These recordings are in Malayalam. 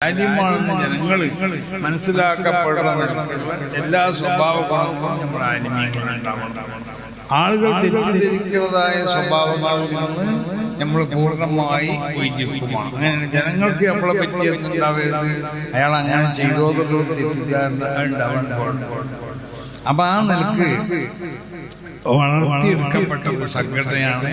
ആനിമാണെന്ന് ജനങ്ങൾ മനസ്സിലാക്കപ്പെടുന്ന എല്ലാ സ്വഭാവ നമ്മൾ ആനിമീങ്ങളുണ്ടാവണം ആളുകൾ തെറ്റിദ്ധരിക്കുന്നതായ സ്വഭാവങ്ങളിൽ നിന്ന് നമ്മൾ പൂർണമായി ഒഴിഞ്ഞിരിക്കുമാണ് അങ്ങനെയാണ് ജനങ്ങൾക്ക് നമ്മളെ പറ്റി എന്തുണ്ടാവരുത്? അയാൾ അങ്ങനെ ചെയ്തോ തെറ്റിദ്ധാരണ ഉണ്ടാവാൻ അപ്പൊ ആ നിലയ്ക്ക് വളർത്തിയെടുക്കപ്പെട്ട ഒരു സംഘടനയാണ്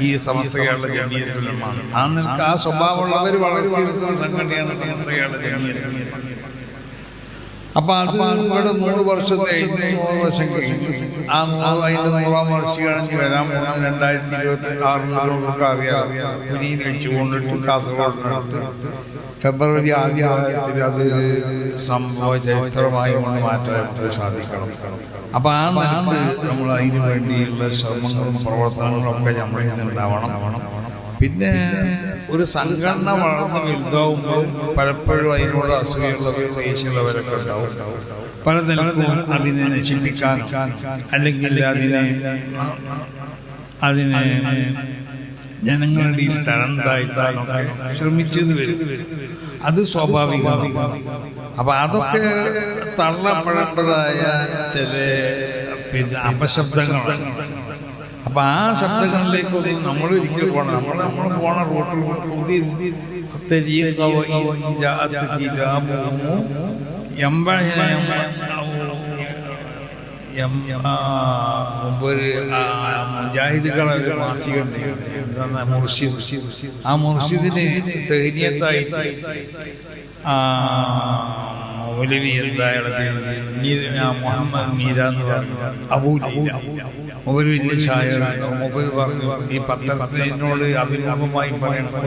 ഈ സമസ്ത കേരള ജമീയത്തുലമാണ് ആ നിലയ്ക്ക് ആ സ്വഭാവമുള്ളവർ വളർത്തിയെടുക്കുന്ന സംഘടനയാണ് സമസ്ത കേരള ജമീയത്തുലമ അപ്പൊ അത് ഇവിടെ നൂറ് വർഷത്തെ നൂറ് വർഷം കഴിഞ്ഞു ആ നൂറ് അതിന്റെ നൂറാം വർഷം കഴിഞ്ഞ് വരാൻ പോകുന്ന രണ്ടായിരത്തി ഇരുപത്തി ആറിലൊക്കെ അറിയാം കുനിയിൽ വെച്ചുകൊണ്ടിട്ട് കാസർഗോഡിനടുത്ത് ഫെബ്രുവരി ആദ്യ ആദ്യത്തിൽ അതൊരു സംഭവ ചരിത്രമായി കൊണ്ട് മാറ്റാൻ സാധിക്കണം. അപ്പൊ ആ നാട് നമ്മൾ അതിനു വേണ്ടിയുള്ള ശ്രമങ്ങളും പ്രവർത്തനങ്ങളും ഒക്കെ നമ്മളിൽ നിന്നുണ്ടാവണം. പിന്നെ ഒരു സംഘടന വളർന്ന് വലുതാവുമ്പോൾ പലപ്പോഴും അതിനോട് അസൂയുള്ളവർ ദേഷ്യമുള്ളവരൊക്കെ ഉണ്ടാവും. പല നിലകളും അതിനെ നശിപ്പിക്കാൻ അല്ലെങ്കിൽ അതിനെ അതിനെ ജനങ്ങളുടെ ഇടയിൽ തരം താഴ്ത്താനൊക്കെ ശ്രമിച്ചത് വരും. അത് സ്വാഭാവികമാണ്. അപ്പൊ അതൊക്കെ തള്ളപ്പെടേണ്ടതായ ചില പിന്നെ അപശബ്ദങ്ങളാണ്. അപ്പൊ ആ ശബ്ദങ്ങളിലേക്കൊന്നും നമ്മൾ ഒരിക്കലും പോകണം നമ്മൾ നമ്മൾ പോണ റൂട്ടിൽ ആ മുഹമ്മദ് മീര എന്ന് പറഞ്ഞു. ഷായർ. പറഞ്ഞു ഈ പത്രത്തിനോട് അഭിമുഖമായി പറയണം.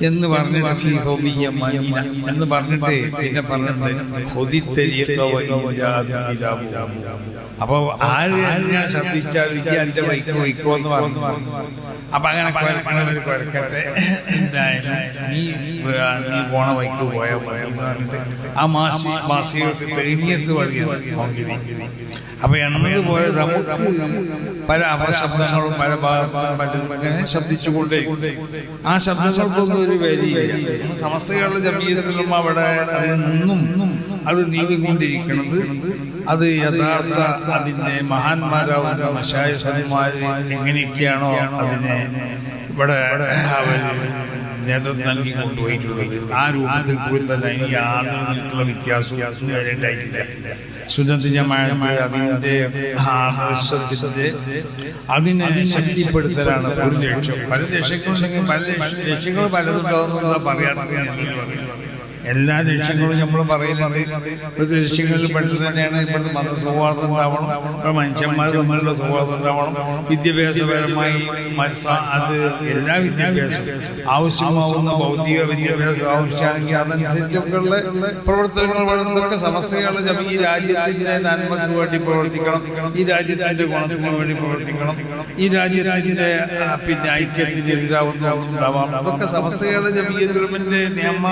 എന്ന് പറഞ്ഞിട്ട് പിന്നെ പറഞ്ഞിട്ട് അപ്പൊ ആര് ഞാൻ ശബ്ദിച്ചാൽ എന്റെ വൈക്ക് വൈക്കോ എന്ന് പറഞ്ഞു. അപ്പൊ അങ്ങനെ കുഴക്കട്ടെ. എന്തായാലും നീ നീ പോണ വൈക്ക് പോയാൽ മതി എന്ന് പറഞ്ഞിട്ട് ആ മാസി മാസികൾക്ക് തെളിഞ്ഞത്ത് പറയുന്നത് അപ്പൊ എന്നതുപോലെ നമുക്ക് പല അപശബ്ദങ്ങളും പല ഭാഗത്തും മറ്റും ഇങ്ങനെ ശബ്ദിച്ചുകൊണ്ടേ ആ ശബ്ദങ്ങൾക്കൊന്നും ഒരു വരിയില്ല. സമസ്തകളുടെ ജീവിതത്തിലും അവിടെ അതിൽ നിന്നും അത് നീങ്ങിക്കൊണ്ടിരിക്കുന്നത് അത് യഥാർത്ഥ അതിന്റെ മഹാന്മാരാവുന്ന മഷായന്മാര് എങ്ങനെയൊക്കെയാണോ അതിനെ ഇവിടെ അവർ നേതൃത്വം നൽകി കൊണ്ടുപോയിട്ടുള്ളത്. ആ രൂപത്തിൽ കൂടി തന്നെ ഇനി യാതൊരു നിലക്കുള്ള വ്യത്യാസവും വരെ ഉണ്ടായിട്ടില്ല. സുന്നത്ത് ജമാഅത്ത് അതിന്റെ ആകർഷത്തിന്റെ അതിനെ ശക്തിപ്പെടുത്തലാണ് ഒരു ലക്ഷ്യം. പല ലക്ഷ്യങ്ങളുണ്ടെങ്കിൽ പല ലക്ഷ്യങ്ങൾ പലതുണ്ടാവുന്ന പറയാത്ത എല്ലാ ലക്ഷ്യങ്ങളും നമ്മൾ പറയുന്നുണ്ട് ഇവിടുത്തെ ലക്ഷ്യങ്ങളിൽ പെട്ടത് തന്നെയാണ് ഇവിടുത്തെ മത സൗഹാർദ്ദം ഉണ്ടാവണം. ഇവിടെ മനുഷ്യന്മാർ തമ്മിലുള്ള സൗഹാർദ്ദം ഉണ്ടാവണം. വിദ്യാഭ്യാസപരമായി അത് എല്ലാ വിദ്യാഭ്യാസവും ആവശ്യമാവുന്ന ഭൗതിക വിദ്യാഭ്യാസം ആവശ്യമാണെങ്കിൽ അതനുസരിച്ചൊക്കെയുള്ള പ്രവർത്തനങ്ങൾ വളർന്നൊക്കെ സമസ്തകളുടെ ജമ ഈ രാജ്യത്തിന്റെ നന്മക്ക് വേണ്ടി പ്രവർത്തിക്കണം. ഈ രാജ്യത്തിന്റെ ഗുണത്തിന് വേണ്ടി പ്രവർത്തിക്കണം. ഈ രാജ്യത്തിന്റെ പിന്നെ ഐക്യത്തിന് എതിരാവുന്ന ഉണ്ടാവാം അതൊക്കെ സമസ്തകളുടെ തുറമിന്റെ നിയമ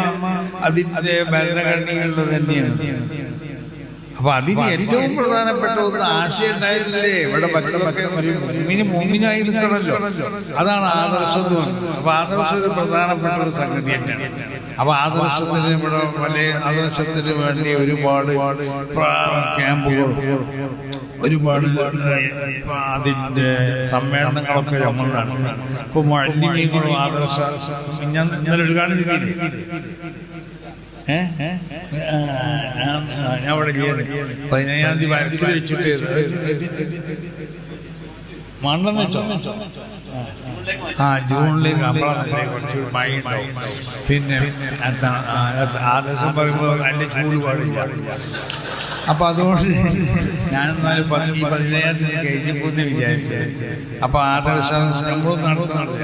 അതിന്റെ ഭരണഘടനകളിൽ തന്നെയാണ്. അപ്പൊ അതിന് ഏറ്റവും പ്രധാനപ്പെട്ട ഒന്ന് ആശയം ഉണ്ടായിരുന്നില്ലേ ഇവിടെ ഒരു മുമ്മിന് മുമ്മിനായി നിൽക്കണമല്ലോ. അതാണ് ആദർശം എന്ന് പറയുന്നത്. അപ്പൊ ആദർശം ഒരു പ്രധാനപ്പെട്ട ഒരു സംഗതി തന്നെയാണ്. അപ്പൊ ആദർശത്തിന് ഇവിടെ വലിയ ആദർശത്തിന് വേണ്ടി ഒരുപാട് ക്യാമ്പുകൾ ഒരുപാട് അതിന്റെ സമ്മേളനങ്ങളൊക്കെ നമ്മൾ നടത്തി ഇപ്പൊ മല്ലിമീങ്ങളും ആദർശ ഞാൻ ഇന്നലെ ഉദ്ഘാടനം ചെയ്തില്ലേ? ഞാൻ അവിടെ പതിനേഴാം തീയതി വരക്കിൽ വെച്ചിട്ട് മണ്ണെന്ന് വെച്ചോ? ആ ജൂണിലേക്ക് അപ്പോഴാണല്ലേ കുറച്ച് മഴ പിന്നെ ദിവസം പറയുമ്പോൾ അതിന്റെ ചൂട് പാടില്ല. അപ്പൊ അതുകൊണ്ട് ഞാനെന്നാലും പതിനഞ്ച് പതിനേഴാം തീയതി കഴിഞ്ഞു പോന്ന് വിചാരിച്ചത് അപ്പൊ ആദർശം നമ്മളും നടത്തുന്നുണ്ട്